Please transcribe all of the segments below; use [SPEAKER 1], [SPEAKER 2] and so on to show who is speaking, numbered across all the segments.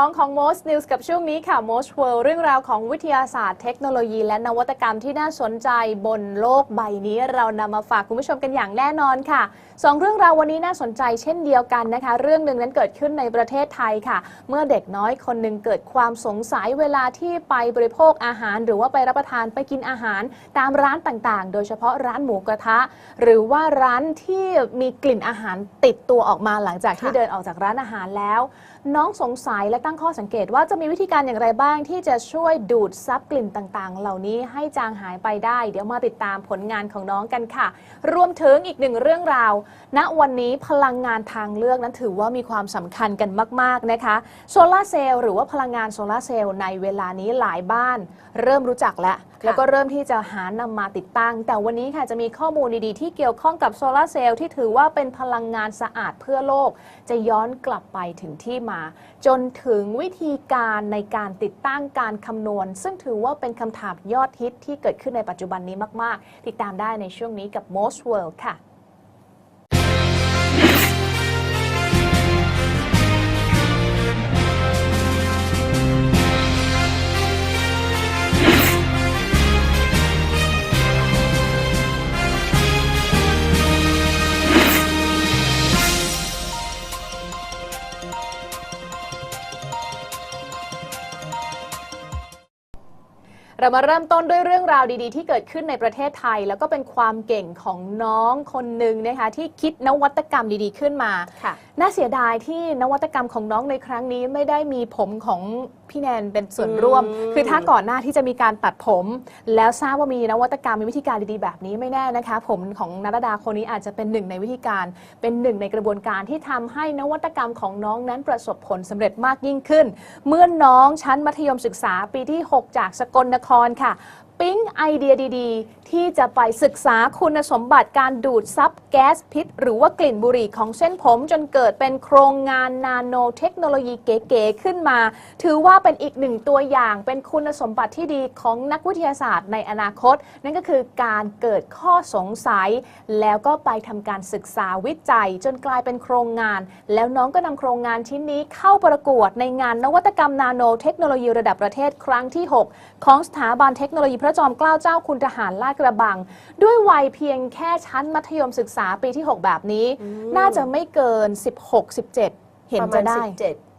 [SPEAKER 1] 2 ของ Most News กับช่วงนี้ค่ะ Most World เรื่องราวของวิทยาศาสตร์เทคโนโลยี และนวัตกรรมที่น่าสนใจบนโลกใบนี้ เรานำมาฝากคุณผู้ชมกันอย่างแน่นอนค่ะสองเรื่องราววันนี้น่าสนใจเช่นเดียวกันนะคะ เรื่องหนึ่งนั้นเกิดขึ้นในประเทศไทยค่ะ เมื่อเด็กน้อยคนหนึ่งเกิดความสงสัยเวลาที่ไปบริโภคอาหาร หรือว่าไปรับประทานไปกินอาหาร ตามร้านต่างๆ โดยเฉพาะร้านหมูกระทะ หรือว่าร้านที่มีกลิ่นอาหารติดตัวออกมาหลังจากที่เดินออกจากร้านอาหารแล้ว น้องสงสัยและตั้ง้งข้อสังเกตว่าจะมีวิธีการอย่างไรบ้าง ที่จะช่วยดูดซับกลิ่นต่างๆ เหล่านี้ให้จางหายไปได้ เดี๋ยวมาติดตามผลงานของน้องกันค่ะ รวมถึงอีกหนึ่งเรื่องราว ณวันนี้พลังงานทางเลือกนั้นถือว่ามีความสำคัญกันมาก ๆ นะคะโซลาร์เซลล์หรือว่าพลังงานโซลาร์เซลล์ในเวลานี้หลายบ้าน เริ่มรู้จักแล้ว แล้วก็เริ่มที่จะหานำมาติดตั้ง แต่วันนี้ค่ะจะมีข้อมูลดีๆ ที่เกี่ยวข้องกับโซลาร์เซลล์ที่ถือว่าเป็นพลังงานสะอาดเพื่อโลก จะย้อนกลับไปถึงที่มา จนถึงวิธีการในการติดตั้งการคำนวณ ซึ่งถือว่าเป็นคำถามยอดฮิตที่เกิดขึ้นในปัจจุบันนี้มาก ๆ ติดตามได้ในช่วงนี้กับ Most World ค่ะ เรามาเริ่มต้นด้วยเรื่องราวดีๆ ที่เกิดขึ้นในประเทศไทย แล้วก็เป็นความเก่งของน้องคนหนึ่งนะคะที่คิดนวัตกรรมดีๆขึ้นมา
[SPEAKER 2] ค่ะ
[SPEAKER 1] น่าเสียดายที่นวัตกรรมของน้องในครั้งนี้ไม่ได้มีผมของพี่แนนเป็นส่วนร่วม
[SPEAKER 2] อืม
[SPEAKER 1] คือถ้าก่อนหน้าที่จะมีการตัดผม แล้วทราบว่ามีนวัตกรรมมีวิธีการดีๆแบบนี้ไม่แน่นะคะ ผมของนรดาคนนี้อาจจะเป็นหนึ่งในวิธีการ เป็นหนึ่งในกระบวนการที่ทำให้นวัตกรรมของน้องนั้นประสบผลสำเร็จมากยิ่งขึ้น เมื่อน้องชั้นมัธยมศึกษาปีที่ 6 จากสกลนครค่ะ ปิ๊งไอเดียดี ที่จะไปศึกษาคุณสมบัติการดูดซับแก๊สพิษ หรือว่ากลิ่นบุหรี่ของเส้นผม จนเกิดเป็นโครงงานนาโนเทคโนโลยีเก๋ๆขึ้นมา ถือว่าเป็นอีกหนึ่งตัวอย่างเป็นคุณสมบัติที่ดีของนักวิทยาศาสตร์ในอนาคต นั่นก็คือการเกิดข้อสงสัย แล้วก็ไปทำการศึกษาวิจัย จนกลายเป็นโครงงาน แล้วน้องก็นำโครงงานชิ้นนี้เข้าประกวดในงานนวัตกรรมนาโนเทคโนโลยีระดับประเทศครั้งที่ 6 ของสถาบันเทคโนโลยีพระจอมเกล้าเจ้าคุณทหารลาดกระบัง ด้วยวัยเพียงแค่ชั้นมัธยมศึกษาปีที่ 6 แบบนี้ น่าจะไม่เกิน 16 17 เห็น
[SPEAKER 2] ประมา
[SPEAKER 1] จะ
[SPEAKER 2] ณ
[SPEAKER 1] ได้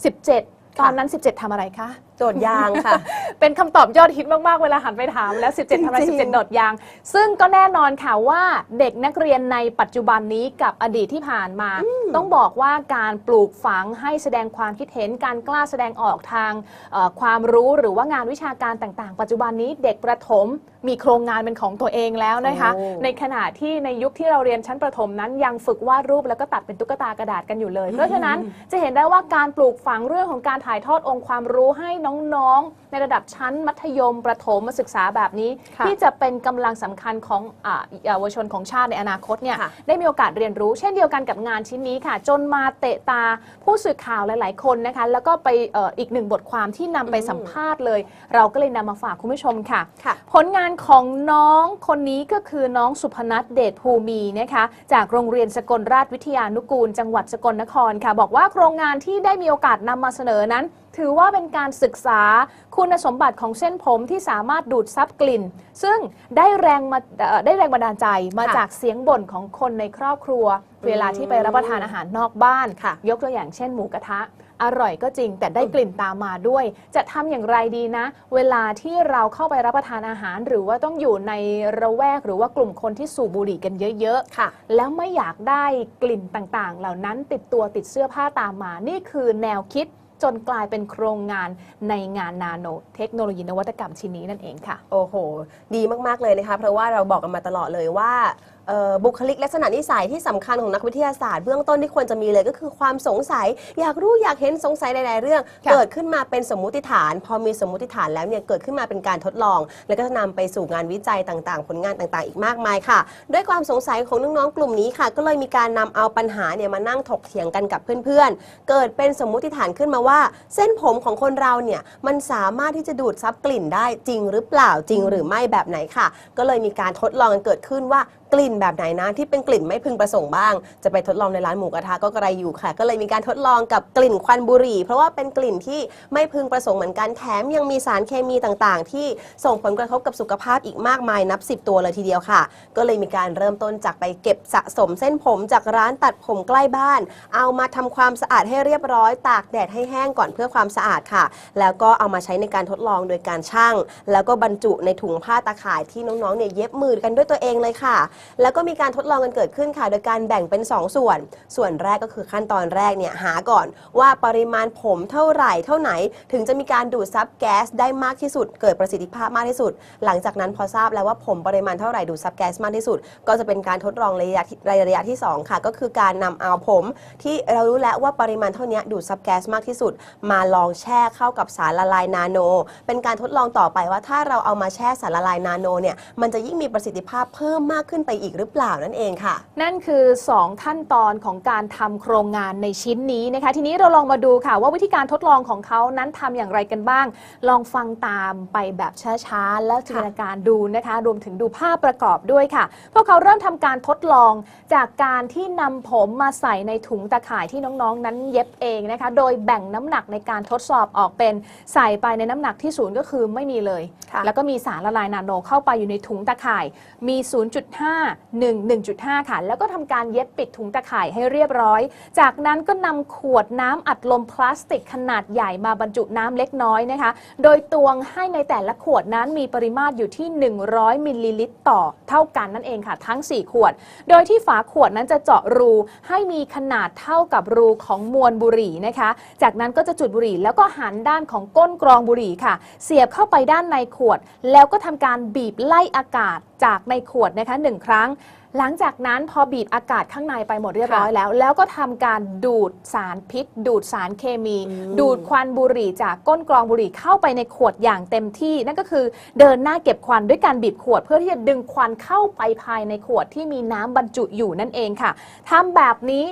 [SPEAKER 2] 17
[SPEAKER 1] 17 ตอนนั้น 17ทำอะไรคะ
[SPEAKER 2] โดดยางค่ะ
[SPEAKER 1] เป็นคำตอบยอดฮิตมาก ๆ เวลาหันไปถามแล้ว 17ทำอะไร
[SPEAKER 2] จริงๆ
[SPEAKER 1] 17 โดดยาง ซึ่งก็แน่นอนค่ะว่าเด็กนักเรียนในปัจจุบันนี้กับอดีตที่ผ่านมา ต้องบอกว่าการปลูกฝังให้แสดงความคิดเห็นการกล้าแสดงออกทางเอ่อความรู้หรือว่างานวิชาการต่างๆ ปัจจุบันนี้เด็กประถมมีโครงงานเป็นของตัวเองแล้วนะคะ
[SPEAKER 2] โอ้
[SPEAKER 1] ในขณะที่ในยุคที่เราเรียนชั้นประถมนั้นยังฝึกวาดรูปแล้วก็ตัดเป็นตุ๊กตากระดาษกันอยู่เลย เพราะฉะนั้นจะเห็นได้ว่าการปลูกฝังเรื่องของการถ่ายทอดองค์ความรู้ให้น้องๆ ในระดับชั้นมัธยมประถมมาศึกษาแบบนี้
[SPEAKER 2] ค่ะ
[SPEAKER 1] ที่จะเป็นกำลังสำคัญของอ่าเยาวชนของชาติในอนาคตเนี่ย
[SPEAKER 2] ค่ะ
[SPEAKER 1] ได้มีโอกาสเรียนรู้ เช่นเดียวกันกับงานชิ้นนี้ค่ะ จนมาเตะตาผู้สื่อข่าวหลาย ๆ คนนะคะแล้วก็ไปเอ่ออีกหนึ่งบทความที่นำไปสัมภาษณ์เลย เราก็เลยนำมาฝากคุณผู้ชมค่ะ
[SPEAKER 2] ค่ะ
[SPEAKER 1] ผลงานของน้องคนนี้ก็คือน้องสุพนัทเดชภูมีนะคะ จากโรงเรียนสกลราชวิทยานุกูล จังหวัดสกลนครค่ะ บอกว่าโครงงานที่ได้มีโอกาสนำมาเสนอนั้น ถือว่าเป็นการศึกษาคุณสมบัติของเส้นผมที่สามารถดูดซับกลิ่น ซึ่งได้แรงมาเอ่อได้แรงบันดาลใจมา
[SPEAKER 2] ค่ะ
[SPEAKER 1] จากเสียงบ่นของคนในครอบครัว เวลาที่ไปรับประทานอาหารนอกบ้าน
[SPEAKER 2] ค่ะ
[SPEAKER 1] ยกตัวอย่างเช่นหมูกระทะ อร่อยก็จริง แต่ได้กลิ่นตามมาด้วย จะทำอย่างไรดีนะ เวลาที่เราเข้าไปรับประทานอาหาร หรือว่าต้องอยู่ในระแวกหรือว่ากลุ่มคนที่สูบบุหรี่กันเยอะ
[SPEAKER 2] ค่ะ
[SPEAKER 1] ๆแล้วไม่อยากได้กลิ่นต่างๆ เหล่านั้นติดตัวติดเสื้อผ้าตามมานี่คือแนวคิด จนกลายเป็นโครงงานในงานนาโนเทคโนโลยีนวัตกรรมชิ้นนี้นั่นเองค่ะ
[SPEAKER 2] โอ้โห ดีมาก ๆ เลยนะคะ เพราะว่าเราบอกกันมาตลอดเลยว่า เอ่อบุคลิกลักษณะนิสัยที่สำคัญของนักวิทยาศาสตร์เบื้องต้นที่ควรจะมีเลยก็คือความสงสัย อยากรู้อยากเห็นสงสัยหลาย ๆ เรื่อง
[SPEAKER 1] ค่ะ
[SPEAKER 2] เกิดขึ้นมาเป็นสมมุติฐาน พอมีสมมุติฐานแล้วเนี่ยเกิดขึ้นมาเป็นการทดลอง แล้วก็จะนำไปสู่งานวิจัยต่าง ๆ ผลงานต่าง ๆ อีกมากมายค่ะ ด้วยความสงสัยของน้อง ๆ กลุ่มนี้ค่ะ ก็เลยมีการนำเอาปัญหาเนี่ยมานั่งถกเถียงกันกับเพื่อน ๆ เกิดเป็นสมมุติฐานขึ้นมาว่า เส้นผมของคนเราเนี่ยมันสามารถที่จะดูดซับกลิ่นได้จริงหรือเปล่าจริงหรือไม่แบบไหนค่ะ ก็เลยมีการทดลองกันเกิดขึ้นว่า กลิ่นแบบไหนนะที่เป็นกลิ่นไม่พึงประสงค์บ้าง จะไปทดลองในร้านหมูกระทะก็กระไรอยู่ค่ะ ก็เลยมีการทดลองกับกลิ่นควันบุหรี่ เพราะว่าเป็นกลิ่นที่ไม่พึงประสงค์เหมือนกันแถมยังมีสารเคมีต่างๆ ที่ส่งผลกระทบกับสุขภาพอีกมากมายนับ 10 ตัวเลยทีเดียวค่ะ ก็เลยมีการเริ่มต้นจากไปเก็บสะสมเส้นผมจากร้านตัดผมใกล้บ้าน เอามาทำความสะอาดให้เรียบร้อย ตากแดดให้แห้งก่อนเพื่อความสะอาดค่ะ แล้วก็เอามาใช้ในการทดลองโดยการชั่งแล้วก็บรรจุในถุงผ้าตาข่ายที่น้องๆเนี่ยเย็บมือกันด้วยตัวเองเลยค่ะแล้วก็มีการทดลองกันเกิดขึ้นค่ะ โดยการแบ่งเป็น 2 ส่วน ส่วนแรกก็คือขั้นตอนแรกเนี่ยหาก่อนว่าปริมาณผมเท่าไหร่เท่าไหน ถึงจะมีการดูดซับแก๊สได้มากที่สุด เกิดประสิทธิภาพมากที่สุด หลังจากนั้นพอทราบแล้วว่าผมปริมาณเท่าไหร่ดูดซับแก๊สมากที่สุด ก็จะเป็นการทดลองระยะระยะที่สองค่ะ ก็คือการนำเอาผมที่เรารู้แล้วว่าปริมาณเท่านี้ดูดซับแก๊สมากที่สุด มาลองแช่เข้ากับสารละลายนาโน เป็นการทดลองต่อไปว่าถ้าเราเอามาแช่สารละลายนาโนเนี่ยมันจะยิ่งมีประสิทธิภาพเพิ่มมากขึ้นไปอีกหรือเปล่านั่นเองค่ะ
[SPEAKER 1] นั่นคือ 2 ขั้นตอนของการทำโครงงานในชิ้นนี้นะคะ ทีนี้เราลองมาดูค่ะ ว่าวิธีการทดลองของเขานั้นทำอย่างไรกันบ้าง ลองฟังตามไปแบบช้าๆ แล้วจินตนาการดูนะคะ รวมถึงดูภาพประกอบด้วยค่ะ พวกเขาเริ่มทำการทดลองจากการที่นำผมมาใส่ในถุงตะข่ายที่น้องๆ นั้นเย็บเองนะคะ โดยแบ่งน้ำหนักในการทดสอบออกเป็นใส่ไปในน้ำหนักที่ศูนย์ก็คือไม่มีเลย
[SPEAKER 2] ค่ะ
[SPEAKER 1] แล้วก็มีสารละลายนาโนเข้าไปอยู่ในถุงตะข่าย มี 0.5 1 1.5 ค่ะ แล้วก็ทำการเย็บปิดถุงตะข่ายให้เรียบร้อย จากนั้นก็นำขวดน้ำอัดลมพลาสติกขนาดใหญ่มาบรรจุน้ำเล็กน้อยนะคะ โดยตวงให้ในแต่ละขวดนั้นมีปริมาตรอยู่ที่ 100 มิลลิลิตรต่อเท่ากันนั่นเองค่ะ ทั้ง 4 ขวด โดยที่ฝาขวดนั้นจะเจาะรูให้มีขนาดเท่ากับรูของมวลบุหรี่นะคะ จากนั้นก็จะจุดบุหรี่ แล้วก็หันด้านของก้นกรองบุหรี่ค่ะ เสียบเข้าไปด้านในขวด แล้วก็ทำการบีบไล่อากาศจากในขวดนะคะหนึ่งครั้งหลังจากนั้นพอบีบอากาศข้างในไปหมดเรียบร้อยแล้ว แล้วก็ทำการดูดสารพิษ ดูดสารเคมี
[SPEAKER 2] อืม
[SPEAKER 1] ดูดควันบุหรี่จากก้นกรองบุหรี่เข้าไปในขวดอย่างเต็มที่ นั่นก็คือเดินหน้าเก็บควันด้วยการบีบขวด เพื่อที่จะดึงควันเข้าไปภายในขวดที่มีน้ำบรรจุอยู่นั่นเองค่ะทำแบบนี้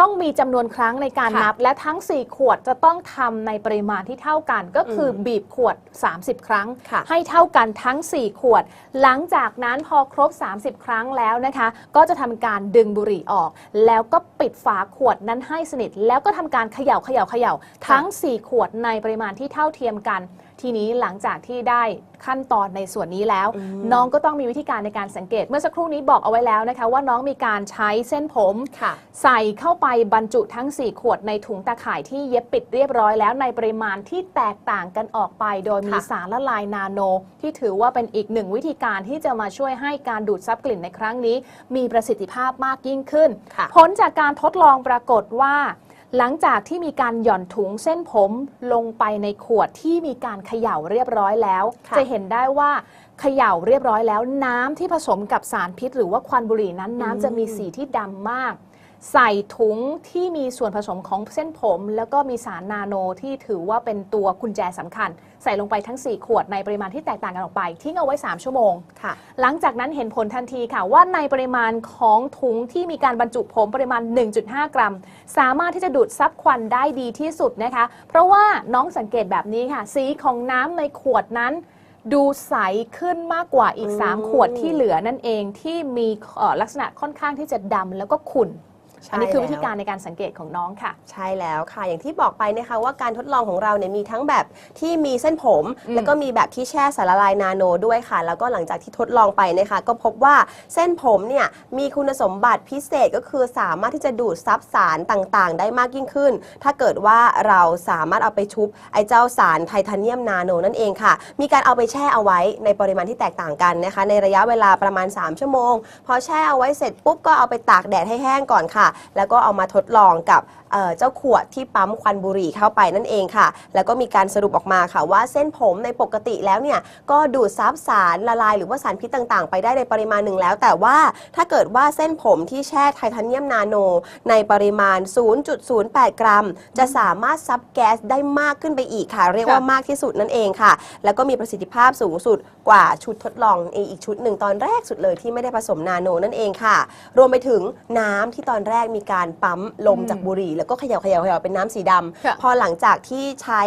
[SPEAKER 1] ต้องมีจำนวนครั้งในการ
[SPEAKER 2] ค่ะ
[SPEAKER 1] นับ และทั้ง 4 ขวดจะต้องทำในปริมาณที่เท่ากัน ก็คืออบีบขวด 30 ครั้ง
[SPEAKER 2] ค่ะ
[SPEAKER 1] ให้เท่ากันทั้ง 4 ขวด หลังจากนั้นพอครบ 30 ครั้งแล้วนะคะ ก็จะทำการดึงบุหรี่ออก แล้วก็ปิดฝาขวดนั้นให้สนิท แล้วก็ทำการเขย่าเขย่าเขย่าทั้ง 4 ขวดในปริมาณที่เท่าเทียมกัน ทีนี้หลังจากที่ได้ขั้นตอนในส่วนนี้แล้ว
[SPEAKER 2] อืม
[SPEAKER 1] น้องก็ต้องมีวิธีการในการสังเกต เมื่อสักครู่นี้บอกเอาไว้แล้วนะคะ ว่าน้องมีการใช้เส้นผม
[SPEAKER 2] ค่ะ
[SPEAKER 1] ใส่เข้าไปบรรจุทั้ง 4 ขวดในถุงตะข่ายที่เย็บปิดเรียบร้อยแล้วในปริมาณที่แตกต่างกันออกไป โดยมี
[SPEAKER 2] ค่ะ
[SPEAKER 1] สารละลายนาโน ที่ถือว่าเป็นอีกหนึ่งวิธีการที่จะมาช่วยให้การดูดซับกลิ่นในครั้งนี้ มีประสิทธิภาพมากยิ่งขึ้น
[SPEAKER 2] ค่ะ
[SPEAKER 1] ผลจากการทดลองปรากฏว่า หลังจากที่มีการหย่อนถุงเส้นผมลงไปในขวดที่มีการเขย่าเรียบร้อยแล้ว
[SPEAKER 2] ค่ะ
[SPEAKER 1] จะเห็นได้ว่าเขย่าเรียบร้อยแล้ว น้ำที่ผสมกับสารพิษ หรือว่าควันบุหรี่นั้นน้ำจะมีสีที่ดำมาก ใส่ถุงที่มีส่วนผสมของเส้นผม แล้วก็มีสารนาโนที่ถือว่าเป็นตัวกุญแจสำคัญ ใส่ลงไปทั้ง 4 ขวดในปริมาณที่แตกต่างกันออกไป ทิ้งเอาไว้ 3 ชั่วโมง
[SPEAKER 2] ค่ะ
[SPEAKER 1] หลังจากนั้นเห็นผลทันทีค่ะ ว่าในปริมาณของถุงที่มีการบรรจุผมปริมาณ 1.5 กรัม สามารถที่จะดูดซับควันได้ดีที่สุดนะคะ เพราะว่าน้องสังเกตแบบนี้ค่ะ สีของน้ำในขวดนั้นดูใสขึ้นมากกว่าอีก
[SPEAKER 2] อืม
[SPEAKER 1] 3ขวดที่เหลือนั่นเองที่มีลักษณะค่อนข้างที่จะดำแล้วก็ขุ่น อันนี้คือวิธี
[SPEAKER 2] แล้ว
[SPEAKER 1] การในการสังเกตของน้องค่ะ
[SPEAKER 2] ใช่แล้วค่ะ อย่างที่บอกไปนะคะว่าการทดลองของเราเนี่ยมีทั้งแบบที่มีเส้นผม
[SPEAKER 1] อืม
[SPEAKER 2] แล้วก็มีแบบที่แช่สารละลายนาโนด้วยค่ะ แล้วก็หลังจากที่ทดลองไปนะคะ ก็พบว่าเส้นผมเนี่ยมีคุณสมบัติพิเศษก็คือสามารถที่จะดูดซับสารต่างๆ ได้มากยิ่งขึ้น ถ้าเกิดว่าเราสามารถเอาไปชุบไอ้เจ้าสารไทเทเนียมนาโนนั่นเองค่ะ มีการเอาไปแช่เอาไว้ในปริมาณที่แตกต่างกันนะคะ ในระยะเวลาประมาณ 3 ชั่วโมง พอแช่เอาไว้เสร็จปุ๊บก็เอาไปตากแดดให้แห้งก่อนค่ะแล้วก็เอามาทดลองกับเจ้าขวดที่ปั๊มควันบุหรี่เข้าไปนั่นเองค่ะ แล้วก็มีการสรุปออกมาค่ะว่าเส้นผมในปกติแล้วเนี่ยก็ดูดซับสารละลายหรือว่าสารพิษต่างๆ ไปได้ในปริมาณหนึ่งแล้ว แต่ว่าถ้าเกิดว่าเส้นผมที่แช่ไทเทเนียมนาโน ในปริมาณ 0.08 กรัม จะสามารถซับแก๊สได้มากขึ้นไปอีกค่ะ เรียกว่ามากที่สุดนั่นเองค่ะ แล้วก็มีประสิทธิภาพสูงสุดกว่าชุดทดลองอีกชุดหนึ่งตอนแรกสุดเลยที่ไม่ได้ผสมนาโนนั่นเองค่ะ รวมไปถึงน้ำที่ตอนแรกกมีการปั๊มลม
[SPEAKER 1] อืม
[SPEAKER 2] จากบุหรี่ แล้วก็เขย่าเขย่าเขย่าเป็นน้ำสีดำ
[SPEAKER 1] ค่ะ
[SPEAKER 2] พอหลังจากที่ใช้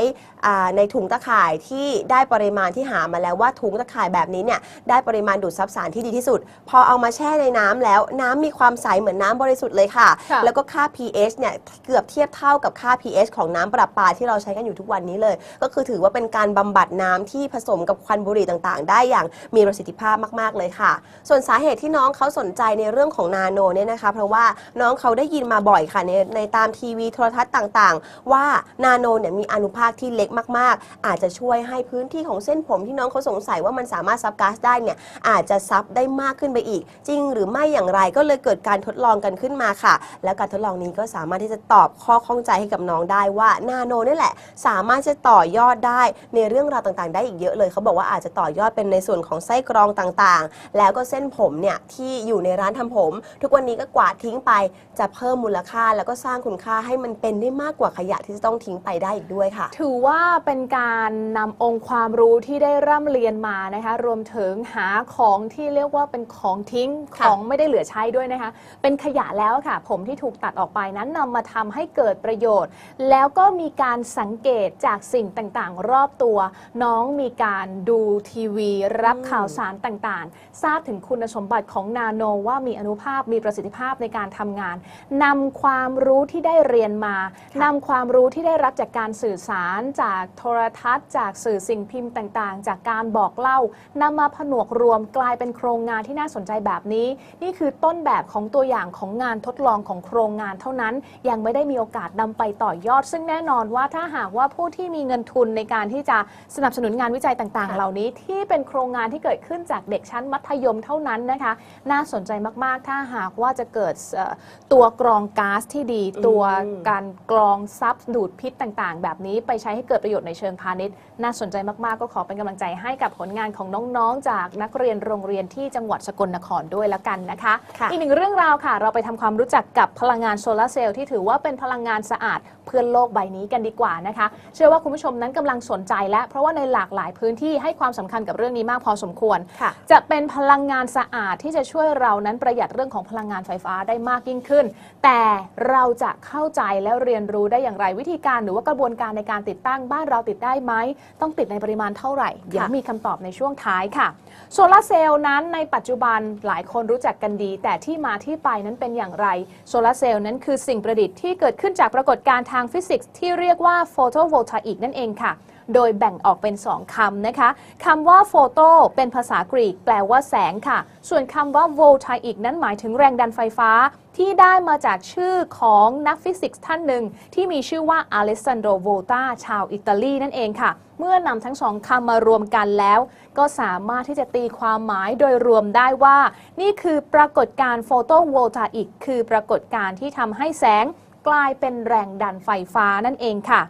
[SPEAKER 2] อ่าในถุงตะข่ายที่ได้ปริมาณที่หามาแล้วว่าถุงตะข่ายแบบนี้เนี่ยได้ปริมาณดูดซับสารที่ดีที่สุด พอเอามาแช่ในน้ำแล้วน้ำมีความใสเหมือนน้ำบริสุทธิ์เลยค่ะ
[SPEAKER 1] ค่ะ
[SPEAKER 2] แล้วก็ค่า pH เนี่ยเกือบเทียบเท่ากับค่า pH ของน้ำประปาที่เราใช้กันอยู่ทุกวันนี้เลย ก็คือถือว่าเป็นการบำบัดน้ำที่ผสมกับควันบุหรี่ต่างๆ ได้อย่างมีประสิทธิภาพมากๆเลยค่ะ ส่วนสาเหตุที่น้องเขาสนใจในเรื่องของนาโนเนี่ยนะคะ เพราะว่าน้องเขาาได้ยินมาบ่อยค่ะในในตามทีวีโทรทัศน์ต่างๆ ว่านาโนเนี่ยมีอนุภาคที่เล็กมากๆ อาจจะช่วยให้พื้นที่ของเส้นผมที่น้องเขาสงสัยว่ามันสามารถซับก๊าซได้เนี่ยอาจจะซับได้มากขึ้นไปอีก จริงหรือไม่อย่างไรก็เลยเกิดการทดลองกันขึ้นมาค่ะ แล้วการทดลองนี้ก็สามารถที่จะตอบข้อข้องใจให้กับน้องได้ว่านาโนนี่แหละ สามารถจะต่อยอดได้ในเรื่องราวต่างๆ ได้อีกเยอะเลยเขาบอกว่าอาจจะต่อยอดเป็นในส่วนของไส้กรองต่างๆ แล้วก็เส้นผมเนี่ยที่อยู่ในร้านทำผม ทุกวันนี้ก็กวาดทิ้งไปจะเพิ่มมูลค่าแล้วก็สร้างคุณค่าให้มันเป็นได้มากกว่าขยะที่จะต้องทิ้งไปได้อีกด้วยค่ะ
[SPEAKER 1] ถือว่าเป็นการนำองค์ความรู้ที่ได้ร่ำเรียนมานะคะ รวมถึงหาของที่เรียกว่าเป็นของทิ้งข
[SPEAKER 2] ค่ะ
[SPEAKER 1] องไม่ได้เหลือใช้ด้วยนะคะ เป็นขยะแล้วค่ะ ผมที่ถูกตัดออกไปนั้นนำมาทำให้เกิดประโยชน์ แล้วก็มีการสังเกตจากสิ่งต่างๆ รอบตัว น้องมีการดูทีวี รับ
[SPEAKER 2] อืม
[SPEAKER 1] ข่าวสารต่างๆ ทราบถึงคุณสมบัติของนาโนว่ามีอนุภาพมีประสิทธิภาพในการทำงานนำความรู้ที่ได้เรียนมา
[SPEAKER 2] ค่ะ
[SPEAKER 1] นำความรู้ที่ได้รับจากการสื่อสารจากโทรทัศน์ จากสื่อสิ่งพิมพ์ต่างๆ จากการบอกเล่านำมาผนวกรวมกลายเป็นโครงงานที่น่าสนใจแบบนี้ นี่คือต้นแบบของตัวอย่างของงานทดลองของโครงงานเท่านั้น ยังไม่ได้มีโอกาสนำไปต่อยอด ซึ่งแน่นอนว่าถ้าหากว่าผู้ที่มีเงินทุนในการที่จะสนับสนุนงานวิจัยต่างๆ
[SPEAKER 2] ค่ะ
[SPEAKER 1] เหล่านี้ที่เป็นโครงงานที่เกิดขึ้นจากเด็กชั้นมัธยมเท่านั้นนะคะ น่าสนใจมากๆ ถ้าหากว่าจะเกิดเอ่อตัวกรองก๊าซที่ดี ตัว
[SPEAKER 2] อืม
[SPEAKER 1] การกรองซับดูดพิษต่างๆ แบบนี้ไปใช้ให้เกิดประโยชน์ในเชิงพาณิชย์ น่าสนใจมากๆ ก็ขอเป็นกำลังใจให้กับผลงานของน้องๆ จากนักเรียนโรงเรียนที่จังหวัดสกลนครด้วยแล้วกันนะคะ
[SPEAKER 2] ค่ะ
[SPEAKER 1] อีกหนึ่งเรื่องราวค่ะ เราไปทำความรู้จักกับพลังงานโซลาร์เซลล์ที่ถือว่าเป็นพลังงานสะอาดเพื่อโลกใบนี้กันดีกว่านะคะ เชื่อว่าคุณผู้ชมนั้นกำลังสนใจและเพราะว่าในหลากหลายพื้นที่ให้ความสำคัญกับเรื่องนี้มากพอสมควร
[SPEAKER 2] ค่ะ
[SPEAKER 1] จะเป็นพลังงานสะอาดที่จะช่วยเรานั้นประหยัดเรื่องของพลังงานไฟฟ้าได้มากยิ่งขึ้นแต่เราจะเข้าใจและเรียนรู้ได้อย่างไรวิธีการหรือว่ากระบวนการในการติดตั้งบ้านเราติดได้ไหม ต้องติดในปริมาณเท่าไหร่เดี๋ยวมีคำตอบในช่วงท้ายค่ะโซลาร์เซลล์นั้นในปัจจุบันหลายคนรู้จักกันดี แต่ที่มาที่ไปนั้นเป็นอย่างไรโซลาร์เซลล์นั้นคือสิ่งประดิษฐ์ที่เกิดขึ้นจากปรากฏการณ์ทางฟิสิกส์ที่เรียกว่าโฟโตโวลตาอิกนั่นเองค่ะ โดยแบ่งออกเป็น 2คำนะคะคำว่าโฟโตเป็นภาษากรีกแปลว่าแสงค่ะ ส่วนคำว่าโวลตาอิกนั้นหมายถึงแรงดันไฟฟ้าที่ได้มาจากชื่อของนักฟิสิกส์ท่านหนึ่ง ที่มีชื่อว่าอเลสซานโดโวตาชาวอิตาลีนั่นเองค่ะ เมื่อนำทั้งสองคำมารวมกันแล้ว ก็สามารถที่จะตีความหมายโดยรวมได้ว่า นี่คือปรากฏการณ์โฟโตโวลตาอิกคือปรากฏการณ์ที่ทำให้แสงกลายเป็นแรงดันไฟฟ้านั่นเองค่ะ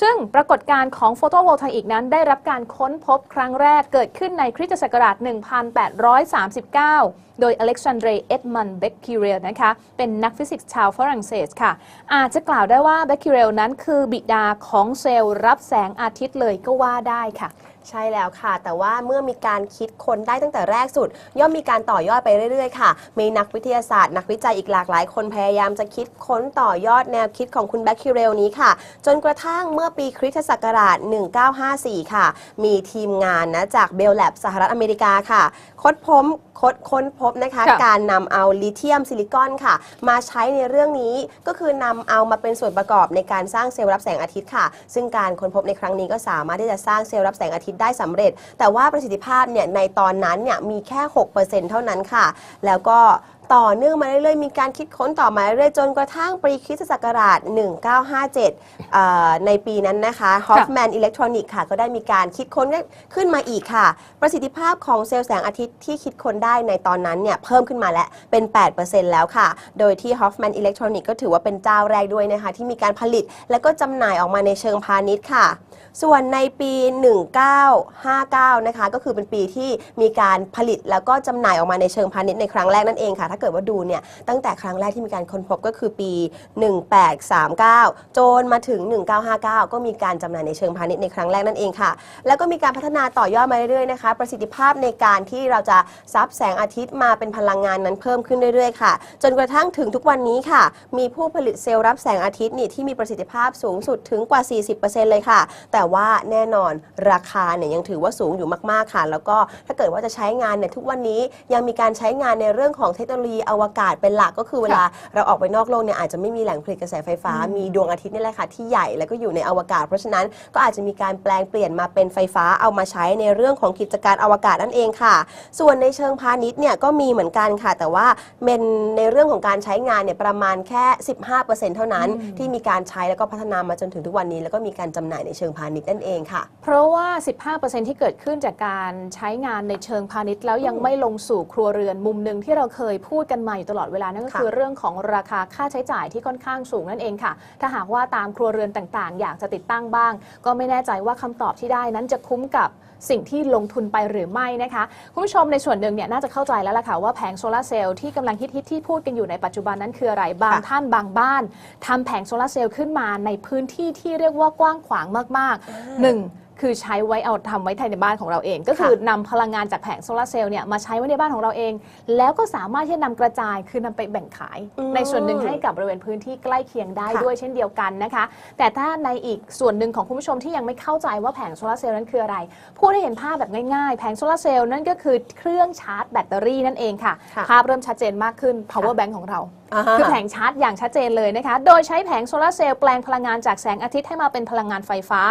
[SPEAKER 1] ซึ่งปรากฏการณ์ของโฟโตโวลทาอิกนั้นได้รับการค้นพบครั้งแรกเกิดขึ้นในคริสตศักราช 1839 โดยอเล็กซานเดรเอ็ดมันเบคคิเรลนะคะ เป็นนักฟิสิกส์ชาวฝรั่งเศสค่ะ อาจจะกล่าวได้ว่าเบคคิเรลนั้นคือบิดาของเซลล์รับแสงอาทิตย์เลยก็ว่าได้ค่ะ
[SPEAKER 2] ใช่แล้วค่ะ แต่ว่าเมื่อมีการคิดคนได้ตั้งแต่แรกสุด ย่อมมีการต่อยอดไปเรื่อยๆ ค่ะ มีนักวิทยาศาสตร์ นักวิจัยอีกหลากหลายคนพยายามจะคิดค้นต่อยอดแนวคิดของคุณแบคทีเรลนี้ค่ะ จนกระทั่งเมื่อปีคริสตศักราช 1954 ค่ะ มีทีมงานนะจากเบลแลบสหรัฐอเมริกาค่ะค้นพบ ค้นค้นพบนะคะ
[SPEAKER 1] ค่ะ
[SPEAKER 2] การนำเอาลิเธียมซิลิคอนค่ะ มาใช้ในเรื่องนี้ก็คือนำเอามาเป็นส่วนประกอบในการสร้างเซลล์รับแสงอาทิตย์ค่ะ ซึ่งการค้นพบในครั้งนี้ก็สามารถที่จะสร้างเซลล์รับแสงอาทิตย์ได้สำเร็จ แต่ว่าประสิทธิภาพเนี่ยในตอนนั้นเนี่ยมีแค่ 6%เท่านั้นค่ะ แล้วก็ ต่อเนื่องมาเรื่อยๆ มีการคิดค้นต่อมาเรื่อยๆ จนกระทั่งปีคริสตศักราช 1957เอ่อในปีนั้นนะคะฮอฟแมนอิเล็กทรอนิกค่ะ ก็ได้มีการคิดค้นขึ้นมาอีกค่ะ ประสิทธิภาพของเซลล์แสงอาทิตย์ที่คิดค้นได้ในตอนนั้นเนี่ยเพิ่มขึ้นมาแล้วเป็น 8%แล้วค่ะ โดยที่ Hoffman Electronic ก็ถือว่าเป็นเจ้าแรกด้วยนะคะ ที่มีการผลิตและก็จำหน่ายออกมาในเชิงพาณิชย์ค่ะ ส่วนในปี 1959 นะคะ ก็คือเป็นปีที่มีการผลิตแล้วก็จำหน่ายออกมาในเชิงพาณิชย์ในครั้งแรกนั่นเองค่ะาเกิดว่าดูเนี่ยตั้งแต่ครั้งแรกที่มีการค้นพบก็คือปี 1839 โจนมาถึง 1959 ก็มีการจำหน่ายในเชิงพาณิชย์ในครั้งแรกนั่นเองค่ะ แล้วก็มีการพัฒนาต่อยอดมาเรื่อยๆนะคะ ประสิทธิภาพในการที่เราจะซับแสงอาทิตย์มาเป็นพลังงานนั้นเพิ่มขึ้นเรื่อยๆค่ะ จนกระทั่งถึงทุกวันนี้ค่ะ มีผู้ผลิตเซลล์รับแสงอาทิตย์นี่ที่มีประสิทธิภาพสูงสุดถึงกว่า 40%เลยค่ะ แต่ว่าแน่นอนราคาเนี่ยยังถือว่าสูงอยู่มากๆค่ะ แล้วก็ถ้าเกิดว่าจะใช้งานเนี่ยทุกวันนี้ยังมีการใช้งานในเรื่องของเทคโนโลยีอวกาศเป็นหลักก็คือเวลาเราออกไปนอกโลกเนี่ยอาจจะไม่มีแหล่งผลิตกระแสไฟฟ้า มีดวงอาทิตย์นี่แหละค่ะที่ใหญ่แล้วก็อยู่ในอวกาศ เพราะฉะนั้นก็อาจจะมีการแปลงเปลี่ยนมาเป็นไฟฟ้าเอามาใช้ในเรื่องของกิจการอวกาศนั่นเองค่ะ ส่วนในเชิงพาณิชย์เนี่ยก็มีเหมือนกันค่ะ แต่ว่าเป็นในเรื่องของการใช้งานเนี่ยประมาณแค่ 15%เท่านั้นที่มีการใช้แล้วก็พัฒนามาจนถึงทุกวันนี้ แล้วก็มีการจำหน่ายในเชิงพาณิชย์นั่นเองค่ะ
[SPEAKER 1] เพราะว่า 15%ที่เกิดขึ้นจากการใช้งานในเชิงพาณิชย์แล้วยังไม่ลงสู่ครัวเรือนมุมหนึ่งที่เราเคยพูดกันมาอยู่ตลอดเวลานั่นก็
[SPEAKER 2] ค่ะ
[SPEAKER 1] คือเรื่องของราคาค่าใช้จ่ายที่ค่อนข้างสูงนั่นเองค่ะ ถ้าหากว่าตามครัวเรือนต่างๆ อยากจะติดตั้งบ้าง ก็ไม่แน่ใจว่าคำตอบที่ได้นั้นจะคุ้มกับสิ่งที่ลงทุนไปหรือไม่นะคะ คุณผู้ชมในส่วนหนึ่งเนี่ยน่าจะเข้าใจแล้วล่ะค่ะว่าแผงโซลาร์เซลล์ที่กำลังฮิตๆที่พูดกันอยู่ในปัจจุบันนั้นคืออะไรบาง
[SPEAKER 2] ค่ะ
[SPEAKER 1] ท่านบางบ้านทำแผงโซลาร์เซลล์ขึ้นมาในพื้นที่ที่เรียกว่ากว้างขวางมากๆหนึ่ง คือใช้ไว้เอาทำไว้ภายในบ้านของเราเอง ก็คือนำพลังงานจากแผงโซลาร์เซลล์เนี่ยมาใช้ไว้ในบ้านของเราเอง แล้วก็สามารถที่จะนำกระจายคือนำไปแบ่งขาย
[SPEAKER 2] อืม
[SPEAKER 1] ในส่วนหนึ่งให้กับบริเวณพื้นที่ใกล้เคียงได้
[SPEAKER 2] ค่ะ
[SPEAKER 1] ด้วยเช่นเดียวกันนะคะ แต่ถ้าในอีกส่วนหนึ่งของคุณผู้ชมที่ยังไม่เข้าใจว่าแผงโซลาร์เซลล์นั้นคืออะไรพูดให้เห็นภาพแบบง่ายๆ แผงโซลาร์เซลล์นั่นก็คือเครื่องชาร์จแบตเตอรี่นั่นเองค่ะ
[SPEAKER 2] ค่ะ
[SPEAKER 1] ภาพเริ่มชัดเจนมากขึ้น power bank ของเราาคือแผงชาร์จอย่างชัดเจนเลยนะคะ โดยใช้แผงโซลาร์เซลล์แปลงพลังงานจากแสงอาทิตย์ให้มาเป็นพลังงานไฟฟ้า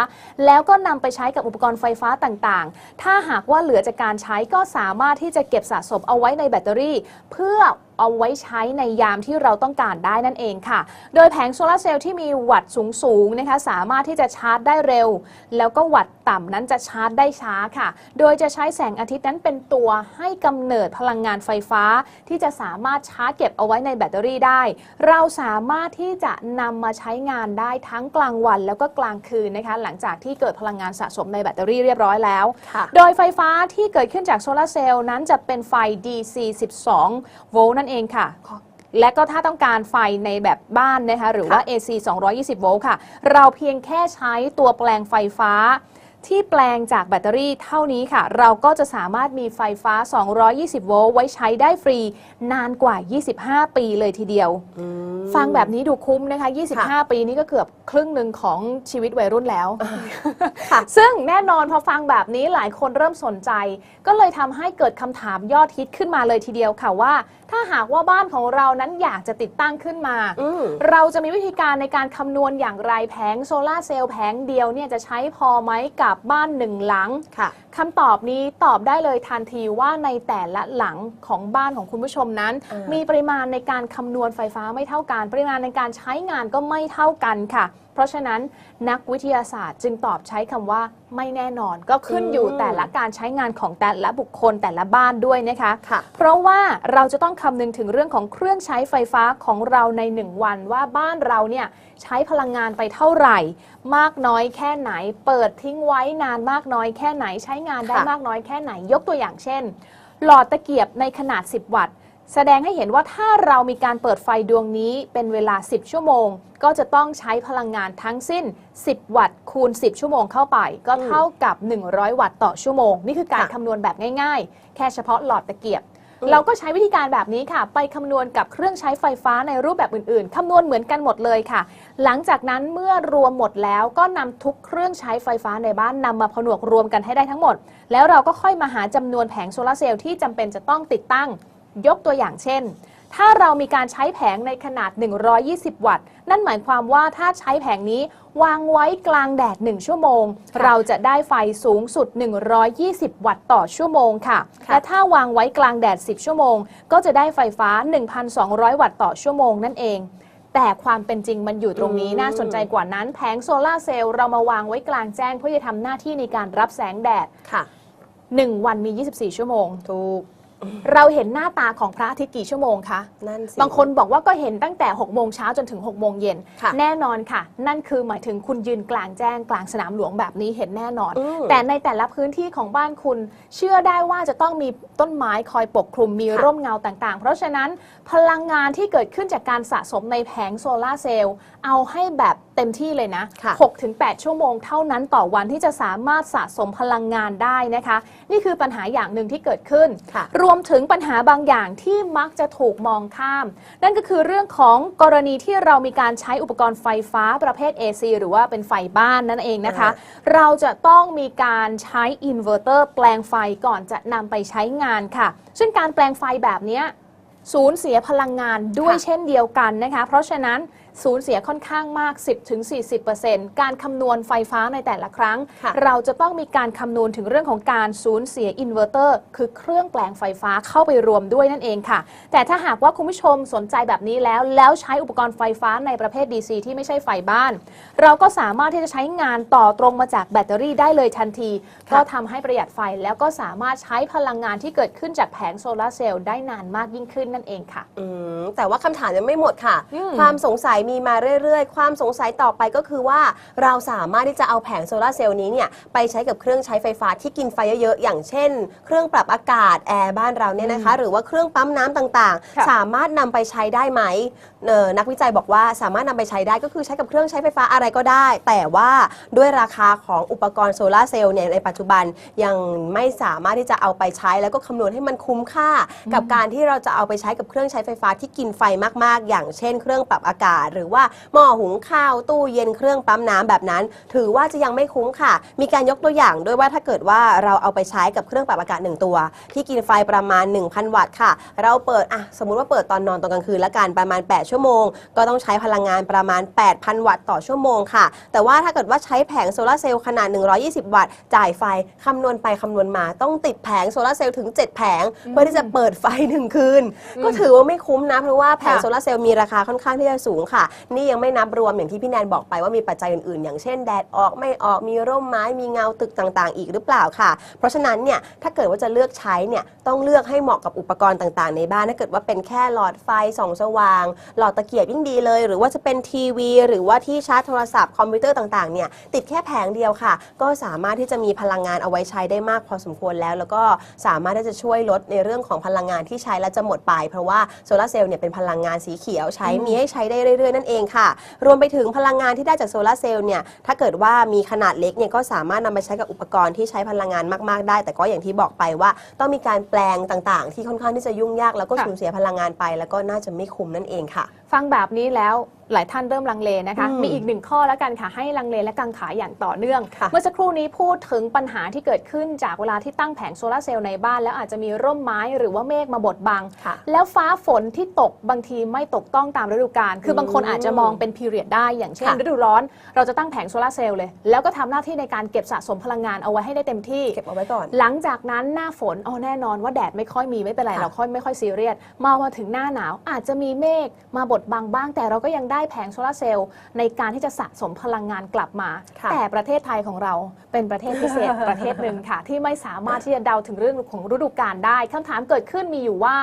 [SPEAKER 1] แล้วก็นำไปใช้กับอุปกรณ์ไฟฟ้าต่างๆ ถ้าหากว่าเหลือจากการใช้ก็สามารถที่จะเก็บสะสมเอาไว้ในแบตเตอรี่ เพื่อ เอาไว้ใช้ในยามที่เราต้องการได้นั่นเองค่ะ โดยแผงโซลาร์เซลล์ที่มีวัตต์สูงๆนะคะสามารถที่จะชาร์จได้เร็ว แล้วก็วัตต์ต่ำนั้นจะชาร์จได้ช้าค่ะ โดยจะใช้แสงอาทิตย์นั้นเป็นตัวให้กำเนิดพลังงานไฟฟ้า ที่จะสามารถชาร์จเก็บเอาไว้ในแบตเตอรี่ได้ เราสามารถที่จะนำมาใช้งานได้ทั้งกลางวัน แล้วก็กลางคืนนะคะ หลังจากที่เกิดพลังงานสะสมในแบตเตอรี่เรียบร้อยแล้ว
[SPEAKER 2] ค่ะ
[SPEAKER 1] โดยไฟฟ้าที่เกิดขึ้นจากโซลาร์เซลล์นั้นจะเป็นไฟ DC 12 โวลต์นั่นเองค่ะ และก็ถ้าต้องการไฟในแบบบ้านนะคะหรือว่า AC 220 โวลต์ค่ะ เราเพียงแค่ใช้ตัวแปลงไฟฟ้า ที่แปลงจากแบตเตอรี่เท่านี้ค่ะ เราก็จะสามารถมีไฟฟ้า 220 โวลต์ไว้ใช้ได้ฟรีนานกว่า 25 ปีเลยทีเดียว ฟังแบบนี้ดูคุ้มนะคะ 25 ปีนี่ก็เกือบครึ่งหนึ่งของชีวิตวัยรุ่นแล้ว
[SPEAKER 2] ค่ะ
[SPEAKER 1] ซึ่งแน่นอนพอฟังแบบนี้หลายคนเริ่มสนใจ ก็เลยทำให้เกิดคำถามยอดฮิตขึ้นมาเลยทีเดียวค่ะว่า ถ้าหากว่าบ้านของเรานั้นอยากจะติดตั้งขึ้นมา
[SPEAKER 2] อืม
[SPEAKER 1] เราจะมีวิธีการในการคำนวณอย่างไรแผงโซลาร์เซลล์แผงเดียวเนี่ยจะใช้พอไหมกับบ้านหนึ่งหลัง
[SPEAKER 2] ค่ะ
[SPEAKER 1] คำตอบนี้ตอบได้เลยทันทีว่าในแต่ละหลังของบ้านของคุณผู้ชมนั้น
[SPEAKER 2] อ่ามี
[SPEAKER 1] มีปริมาณในการคำนวณไฟฟ้าไม่เท่ากัน ปริมาณในการใช้งานก็ไม่เท่ากันค่ะ เพราะฉะนั้นนักวิทยาศาสตร์จึงตอบใช้คำว่าไม่แน่นอน ก็ขึ้นอยู่แต่ละการใช้งานของแต่ละบุคคลแต่ละบ้านด้วยนะคะ
[SPEAKER 2] ค่ะ
[SPEAKER 1] เพราะว่าเราจะต้องคำนึงถึงเรื่องของเครื่องใช้ไฟฟ้าของเราในหนึ่งวันว่าบ้านเราเนี่ยใช้พลังงานไปเท่าไหร่ มากน้อยแค่ไหน เปิดทิ้งไว้นานมากน้อยแค่ไหนใช้งานได้
[SPEAKER 2] ค่ะ
[SPEAKER 1] มากน้อยแค่ไหนยกตัวอย่างเช่น หลอดตะเกียบในขนาด 10 วัตต์ แสดงให้เห็นว่าถ้าเรามีการเปิดไฟดวงนี้เป็นเวลา 10 ชั่วโมง ก็จะต้องใช้พลังงานทั้งสิ้น 10 วัตต์คูณ 10 ชั่วโมงเข้าไป ก็เท่ากับ 100 วัตต์ต่อชั่วโมง นี่คือการ
[SPEAKER 2] ค่ะ
[SPEAKER 1] คำนวณแบบง่ายๆ แค่เฉพาะหลอดตะเกียบ
[SPEAKER 2] อืม
[SPEAKER 1] เราก็ใช้วิธีการแบบนี้ค่ะ ไปคำนวณกับเครื่องใช้ไฟฟ้าในรูปแบบอื่นๆ คำนวณเหมือนกันหมดเลยค่ะ หลังจากนั้นเมื่อรวมหมดแล้วก็นำทุกเครื่องใช้ไฟฟ้าในบ้านนำมาผนวกรวมกันให้ได้ทั้งหมด แล้วเราก็ค่อยมาหาจำนวนแผงโซลาร์เซลล์ที่จำเป็นจะต้องติดตั้ง ยกตัวอย่างเช่น ถ้าเรามีการใช้แผงในขนาด 120 วัตต์ นั่นหมายความว่าถ้าใช้แผงนี้วางไว้กลางแดด 1 ชั่วโมง
[SPEAKER 2] ค่ะ
[SPEAKER 1] เราจะได้ไฟสูงสุด 120 วัตต์ต่อชั่วโมงค่ะ
[SPEAKER 2] ค่ะ
[SPEAKER 1] และถ้าวางไว้กลางแดด 10 ชั่วโมง ก็จะได้ไฟฟ้า 1,200 วัตต์ต่อชั่วโมงนั่นเองแต่ความเป็นจริงมันอยู่ตรงนี้
[SPEAKER 2] อืม
[SPEAKER 1] น่าสนใจกว่านั้นแผงโซลาร์เซลล์เรามาวางไว้กลางแจ้งเพื่อจะทำหน้าที่ในการรับแสงแดด
[SPEAKER 2] ค่ะ
[SPEAKER 1] 1 วันมี 24 ชั่วโมง
[SPEAKER 2] ถูก
[SPEAKER 1] เราเห็นหน้าตาของพระอาทิตย์กี่ชั่วโมงคะ
[SPEAKER 2] นั่นสิ
[SPEAKER 1] บางคนบอกว่าก็เห็นตั้งแต่6โมงเช้าจนถึง6โมงเย็น
[SPEAKER 2] ค่ะ
[SPEAKER 1] แน่นอนค่ะ นั่นคือหมายถึงคุณยืนกลางแจ้งกลางสนามหลวงแบบนี้เห็นแน่นอน
[SPEAKER 2] อืม
[SPEAKER 1] แต่ในแต่ละพื้นที่ของบ้านคุณ เชื่อได้ว่าจะต้องมีต้นไม้คอยปกคลุมมี
[SPEAKER 2] ค่ะ
[SPEAKER 1] ร่มเงาต่างๆ เพราะฉะนั้นพลังงานที่เกิดขึ้นจากการสะสมในแผงโซลาร์เซลล์เอาให้แบบ เต็มที่เลยนะ
[SPEAKER 2] ค่ะ
[SPEAKER 1] 6-8 ชั่วโมงเท่านั้นต่อวันที่จะสามารถสะสมพลังงานได้นะคะ นี่คือปัญหาอย่างหนึ่งที่เกิดขึ้น
[SPEAKER 2] ค่ะ
[SPEAKER 1] รวมถึงปัญหาบางอย่างที่มักจะถูกมองข้าม นั่นก็คือเรื่องของกรณีที่เรามีการใช้อุปกรณ์ไฟฟ้าประเภท AC หรือว่าเป็นไฟบ้านนั่นเองนะคะ เราจะต้องมีการใช้อินเวอร์เตอร์แปลงไฟก่อนจะนำไปใช้งานค่ะ ซึ่งการแปลงไฟแบบเนี้ยสูญเสียพลังงานด้วย
[SPEAKER 2] ค่ะ
[SPEAKER 1] เช่นเดียวกันนะคะ เพราะฉะนั้น สูญเสียค่อนข้างมาก 10-40%การคำนวณไฟฟ้าในแต่ละครั้ง
[SPEAKER 2] ค่ะ
[SPEAKER 1] เราจะต้องมีการคำนวณถึงเรื่องของการสูญเสียอินเวอร์เตอร์คือเครื่องแปลงไฟฟ้าเข้าไปรวมด้วยนั่นเองค่ะ แต่ถ้าหากว่าคุณผู้ชมสนใจแบบนี้แล้ว แล้วใช้อุปกรณ์ไฟฟ้าในประเภท DC ที่ไม่ใช่ไฟบ้าน เราก็สามารถที่จะใช้งานต่อตรงมาจากแบตเตอรี่ได้เลยทันที
[SPEAKER 2] ค่ะ
[SPEAKER 1] ก็ทำให้ประหยัดไฟแล้วก็สามารถใช้พลังงานที่เกิดขึ้นจากแผงโซลาร์เซลล์ได้นานมากยิ่งขึ้นนั่นเองค่ะ
[SPEAKER 2] อืมแต่ว่าคำถามยังไม่หมดค่ะ
[SPEAKER 1] อืม
[SPEAKER 2] ความสงสัยมีมาเรื่อย ๆ ความสงสัยต่อไปก็คือว่าเราสามารถที่จะเอาแผงโซลาร์เซลล์นี้เนี่ยไปใช้กับเครื่องใช้ไฟฟ้าที่กินไฟเยอะๆอย่างเช่น เครื่องปรับอากาศแอร์บ้านเราเนี่ยนะคะ หรือว่าเครื่องปั๊มน้ำต่าง
[SPEAKER 1] ค่ะ
[SPEAKER 2] ๆสามารถนำไปใช้ได้ไหมเอ่อนักวิจัยบอกว่าสามารถนำไปใช้ได้ก็คือใช้กับเครื่องใช้ไฟฟ้าอะไรก็ได้ แต่ว่าด้วยราคาของอุปกรณ์โซลาร์เซลล์เนี่ยในปัจจุบันยังไม่สามารถที่จะเอาไปใช้แล้วก็คำนวณให้มันคุ้มค่า กับการที่เราจะเอาไปใช้กับเครื่องใช้ไฟฟ้าที่กินไฟมากๆ อย่างเช่น เครื่องปรับอากาศหรือว่าหม้อหุงข้าวตู้เย็นเครื่องปั๊มน้ำแบบนั้น ถือว่าจะยังไม่คุ้มค่ะ มีการยกตัวอย่างด้วยว่าถ้าเกิดว่าเราเอาไปใช้กับเครื่องปรับอากาศหนึ่งตัว ที่กินไฟประมาณ 1,000 วัตต์ค่ะ เราเปิดอะสมมุติว่าเปิดตอนนอนตอนกลางคืนละกันประมาณ 8 ชั่วโมง ก็ต้องใช้พลังงานประมาณ 8,000 วัตต์ต่อชั่วโมงค่ะ แต่ว่าถ้าเกิดว่าใช้แผงโซลาร์เซลล์ขนาด 120 วัตต์ จ่ายไฟคำนวณไปคำนวณมา ต้องติดแผงโซลาร์เซลล์ถึง 7 แผง เพื่อที่จะเปิดไฟหนึ่งคืน ก็ถือว่าไม่คุ้มนะ เพราะว่าแผง
[SPEAKER 1] ค่ะ
[SPEAKER 2] โซลาร์เซลล์มีราคาค่อนข้างที่จะสูงค่ะนี่ยังไม่นับรวมอย่างที่พี่แนนบอกไปว่ามีปัจจัยอื่นๆ อย่างเช่นแดดออกไม่ออกมีร่มไม้มีเงาตึกต่างๆ อีกหรือเปล่าค่ะ เพราะฉะนั้นเนี่ยถ้าเกิดว่าจะเลือกใช้เนี่ยต้องเลือกให้เหมาะกับอุปกรณ์ต่างๆ ในบ้านถ้าเกิดว่าเป็นแค่หลอดไฟส่องสว่าง หลอดตะเกียบยิ่งดีเลย หรือว่าจะเป็นทีวี หรือว่าที่ชาร์จโทรศัพท์คอมพิวเตอร์ต่างๆเนี่ยติดแค่แผงเดียวค่ะ ก็สามารถที่จะมีพลังงานเอาไว้ใช้ได้มากพอสมควรแล้ว แล้วก็สามารถที่จะช่วยลดในเรื่องของพลังงานที่ใช้แล้วจะหมดไป เพราะว่าโซลาร์เซลล์เนี่ยเป็นพลังงานสีเขียวใช้มีให้ใช้ได้เรื่อยๆนั่นเองค่ะ รวมไปถึงพลังงานที่ได้จากโซลาร์เซลล์เนี่ยถ้าเกิดว่ามีขนาดเล็กเนี่ยก็สามารถนำไปใช้กับอุปกรณ์ที่ใช้พลังงานมาก ๆ ได้ แต่ก็อย่างที่บอกไปว่า ต้องมีการแปลงต่างๆ ที่ค่อนข้างที่จะยุ่งยากแล้วก็
[SPEAKER 1] ค่ะ
[SPEAKER 2] สูญเสียพลังงานไป แล้วก็น่าจะไม่คุ้มนั่นเองค่ะ
[SPEAKER 1] ฟังแบบนี้แล้วหลายท่านเริ่มลังเลนะคะ
[SPEAKER 2] อืม
[SPEAKER 1] มีอีกหนึ่งข้อแล้วกันค่ะ ให้ลังเลและกังขาอย่างต่อเนื่อง
[SPEAKER 2] ค่ะ
[SPEAKER 1] เมื่อสักครู่นี้พูดถึงปัญหาที่เกิดขึ้นจากเวลาที่ตั้งแผงโซลาร์เซลล์ในบ้าน แล้วอาจจะมีร่มไม้หรือว่าเมฆมาบดบัง
[SPEAKER 2] ค่ะ
[SPEAKER 1] แล้วฟ้าฝนที่ตกบางทีไม่ตกต้องตามฤดูกาล คือบางคน
[SPEAKER 2] อืม
[SPEAKER 1] อาจจะมองเป็นพีเรียดได้ อย่างเช่น
[SPEAKER 2] ค่ะ
[SPEAKER 1] ฤดูร้อน เราจะตั้งแผงโซลาร์เซลล์เลย แล้วก็ทำหน้าที่ในการเก็บสะสมพลังงานเอาไว้ให้ได้เต็มที่
[SPEAKER 2] เก็บเอาไว้ก่อน
[SPEAKER 1] หลังจากนั้นหน้าฝนเอาแน่นอนว่าแดดไม่ค่อยมีไม่เป็นไร
[SPEAKER 2] ค่ะ
[SPEAKER 1] เราค่อยไม่ค่อยซีเรียส มามาถึงหน้าหนาวอาจจะมีเมฆมาบดบังบ้าง แต่เราก็ยังได้แผงโซลาร์เซลล์ในการที่จะสะสมพลังงานกลับมา
[SPEAKER 2] ค่ะ
[SPEAKER 1] แต่ประเทศไทยของเราเป็นประเทศพิเศษ ประเทศหนึ่งค่ะ ที่ไม่สามารถที่จะเดาถึงเรื่องของฤดูกาลได้คำถามเกิดขึ้นมีอยู่ว่า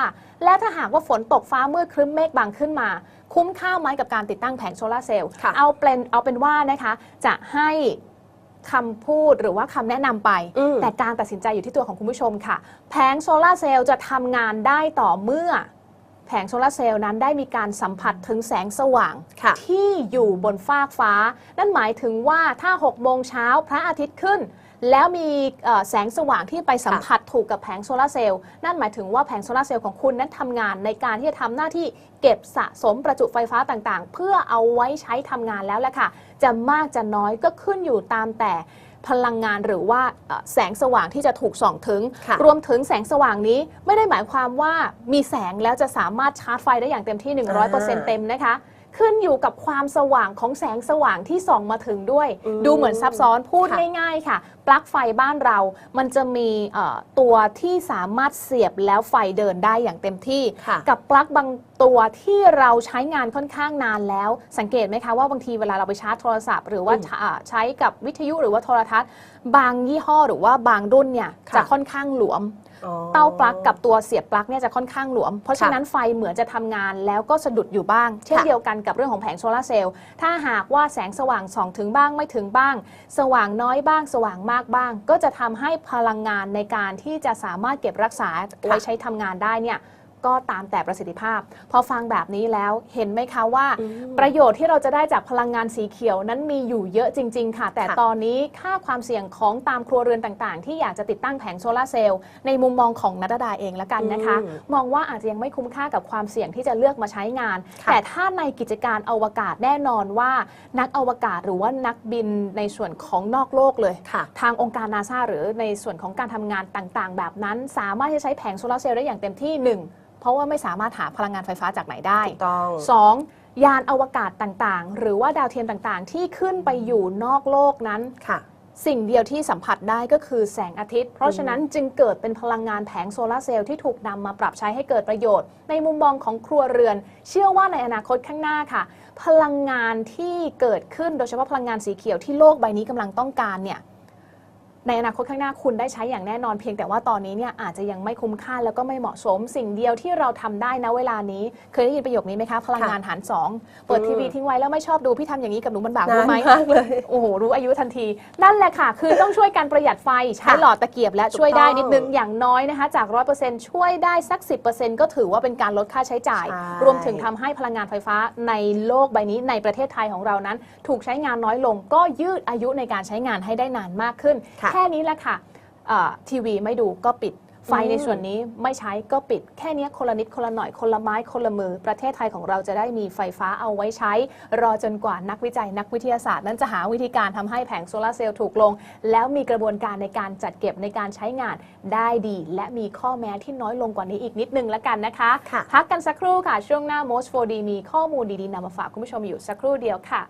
[SPEAKER 1] และถ้าหากว่าฝนตกฟ้ามืดครึ้มเมฆบางขึ้นมา คุ้มค่าไหมกับการติดตั้งแผงโซลาร์เซลล์
[SPEAKER 2] ค่ะ
[SPEAKER 1] เอาเป็นเอาเป็นว่านะคะ จะให้คำพูดหรือว่าคำแนะนำไป
[SPEAKER 2] อืม
[SPEAKER 1] แต่การตัดสินใจอยู่ที่ตัวของคุณผู้ชมค่ะ แผงโซลาร์เซลล์จะทำงานได้ต่อเมื่อ แผงโซลาร์เซลล์นั้นได้มีการสัมผัสถึงแสงสว่าง
[SPEAKER 2] ค่ะ
[SPEAKER 1] ที่อยู่บนฟากฟ้า นั่นหมายถึงว่าถ้า6โมงเช้าพระอาทิตย์ขึ้น แล้วมีเอ่อแสงสว่างที่ไปสัมผัสถูกกับแผงโซลาร์เซลล์นั่นหมายถึงว่าแผงโซลาร์เซลล์ของคุณนั้นทำงานในการที่จะทำหน้าที่เก็บสะสมประจุไฟฟ้าต่างๆ เพื่อเอาไว้ใช้ทำงานแล้วแหละค่ะ จะมากจะน้อยก็ขึ้นอยู่ตามแต่ พลังงานหรือว่าเอ่อแสงสว่างที่จะถูกส่องถึง
[SPEAKER 2] ค่ะ
[SPEAKER 1] รวมถึงแสงสว่างนี้ไม่ได้หมายความว่ามีแสงแล้วจะสามารถชาร์จไฟได้อย่างเต็มที่ 100%เต็มนะคะ ขึ้นอยู่กับความสว่างของแสงสว่างที่ส่องมาถึงด้วย
[SPEAKER 2] อืม
[SPEAKER 1] ดูเหมือนซับซ้อนพูด
[SPEAKER 2] ค่ะ
[SPEAKER 1] ง่ายๆค่ะ ปลั๊กไฟบ้านเรา มันจะมีเอ่อตัวที่สามารถเสียบแล้วไฟเดินได้อย่างเต็มที่
[SPEAKER 2] ค่ะ
[SPEAKER 1] กับปลั๊กบางตัวที่เราใช้งานค่อนข้างนานแล้ว สังเกตไหมคะว่าบางทีเวลาเราไปชาร์จโทรศัพท์ หรือว่า
[SPEAKER 2] อืม
[SPEAKER 1] อ่าใช้กับวิทยุหรือว่าโทรทัศน์ บางยี่ห้อหรือว่าบางรุ่นเนี่ย
[SPEAKER 2] ค่ะ
[SPEAKER 1] จะค่อนข้างหลวม
[SPEAKER 2] อ๋อ
[SPEAKER 1] เต้าปลั๊กกับตัวเสียบปลั๊กเนี่ยจะค่อนข้างหลวม เพราะฉะนั้นไฟเหมือนจะทำงานแล้วก็สะดุดอยู่บ้าง เช่น
[SPEAKER 2] ค่ะ
[SPEAKER 1] เดียวกันกับเรื่องของแผงโซลาร์เซลล์ถ้าหากว่าแสงสว่างส่องถึงบ้างไม่ถึงบ้าง สว่างน้อยบ้าง สว่างมากบ้าง ก็จะทำให้พลังงานในการที่จะสามารถเก็บรักษาไว้ใช้ทำงานได้เนี่ย ก็ตามแต่ประสิทธิภาพ พอฟังแบบนี้แล้วเห็นไหมคะว่า
[SPEAKER 2] อืม
[SPEAKER 1] ประโยชน์ที่เราจะได้จากพลังงานสีเขียวนั้นมีอยู่เยอะจริง ๆ ค่ะ แต่
[SPEAKER 2] ค่ะ
[SPEAKER 1] ตอนนี้ค่าความเสี่ยงของตามครัวเรือนต่างๆ ที่อยากจะติดตั้งแผงโซลาร์เซลล์ในมุมมองของนัดดาเองละกันนะคะ
[SPEAKER 2] อืม
[SPEAKER 1] มองว่าอาจจะยังไม่คุ้มค่ากับความเสี่ยงที่จะเลือกมาใช้งาน
[SPEAKER 2] ค่ะ
[SPEAKER 1] แต่ถ้าในกิจการอวกาศแน่นอนว่า นักอวกาศหรือว่านักบินในส่วนของนอกโลกเลย
[SPEAKER 2] ค่ะ
[SPEAKER 1] ทางองค์การนาซาหรือในส่วนของการทำงานต่างๆ แบบนั้น สามารถที่จะใช้แผงโซลาร์เซลล์ได้อย่างเต็มที่หนึ่ง เพราะว่าไม่สามารถหาพลังงานไฟฟ้าจากไหนได้
[SPEAKER 2] ถูกต้อง
[SPEAKER 1] สองยานอวกาศต่างๆ หรือว่าดาวเทียมต่างๆ ที่ขึ้นไปอยู่นอกโลกนั้น
[SPEAKER 2] ค่ะ
[SPEAKER 1] สิ่งเดียวที่สัมผัสได้ก็คือแสงอาทิตย์ เพราะฉะนั้นจึงเกิดเป็นพลังงานแผงโซลาร์เซลล์ที่ถูกนำมาปรับใช้ให้เกิดประโยชน์ ในมุมมองของครัวเรือน เชื่อว่าในอนาคตข้างหน้าค่ะ พลังงานที่เกิดขึ้นโดยเฉพาะพลังงานสีเขียวที่โลกใบนี้กำลังต้องการเนี่ย ในอนาคตข้างหน้าคุณได้ใช้อย่างแน่นอนเพียงแต่ว่าตอนนี้เนี่ยอาจจะยังไม่คุ้มค่าแล้วก็ไม่เหมาะสม สิ่งเดียวที่เราทำได้นะเวลานี้ เคยได้ยินประโยคนี้ไหมคะ พลังงานหารสองเปิด
[SPEAKER 2] อืม
[SPEAKER 1] ทีวีทิ้งไว้แล้วไม่ชอบดูพี่ทำอย่างนี้กับหนูมันบาป
[SPEAKER 2] นา
[SPEAKER 1] รู้
[SPEAKER 2] น
[SPEAKER 1] ไหม
[SPEAKER 2] มากเลย
[SPEAKER 1] โอ้โหรู้อายุทันที นั่นแหละค่ะ คือต้องช่วยกันประหยัดไฟใช้
[SPEAKER 2] ค่ะ
[SPEAKER 1] หลอดตะเกียบและ
[SPEAKER 2] ถูก
[SPEAKER 1] ช่วยได้
[SPEAKER 2] ต้อง
[SPEAKER 1] นิดนึงอย่างน้อยนะคะจาก100%ช่วยได้สัก10%ก็ถือว่าเป็นการลดค่าใช้จ่าย
[SPEAKER 2] ใช่
[SPEAKER 1] รวมถึงทำให้พลังงานไฟฟ้าในโลกใบนี้ในประเทศไทยของเรานั้น ถูกใช้งานน้อยลง ก็ยืดอายุในการใช้งานให้ได้นานมากขึ้น
[SPEAKER 2] ค่ะ
[SPEAKER 1] แค่นี้แหละค่ะเอ่อทีวีไม่ดูก็ปิดไฟ
[SPEAKER 2] อืม
[SPEAKER 1] ในส่วนนี้ไม่ใช้ก็ปิดแค่นี้คนละนิดคนละหน่อยคนละไม้คนละมือ ประเทศไทยของเราจะได้มีไฟฟ้าเอาไว้ใช้ รอจนกว่านักวิจัยนักวิทยาศาสตร์ นั้นจะหาวิธีการทำให้แผงโซลาร์เซลล์ถูกลง แล้วมีกระบวนการในการจัดเก็บในการใช้งานได้ดี และมีข้อแม้ที่น้อยลงกว่านี้อีกนิดนึงละกันนะคะ
[SPEAKER 2] ค่ะ
[SPEAKER 1] พักกันสักครู่ค่ะ ช่วงหน้า Most 4D มีข้อมูลดีๆนำมาฝากคุณผู้ชมอยู่สักครู่เดียวค่ะ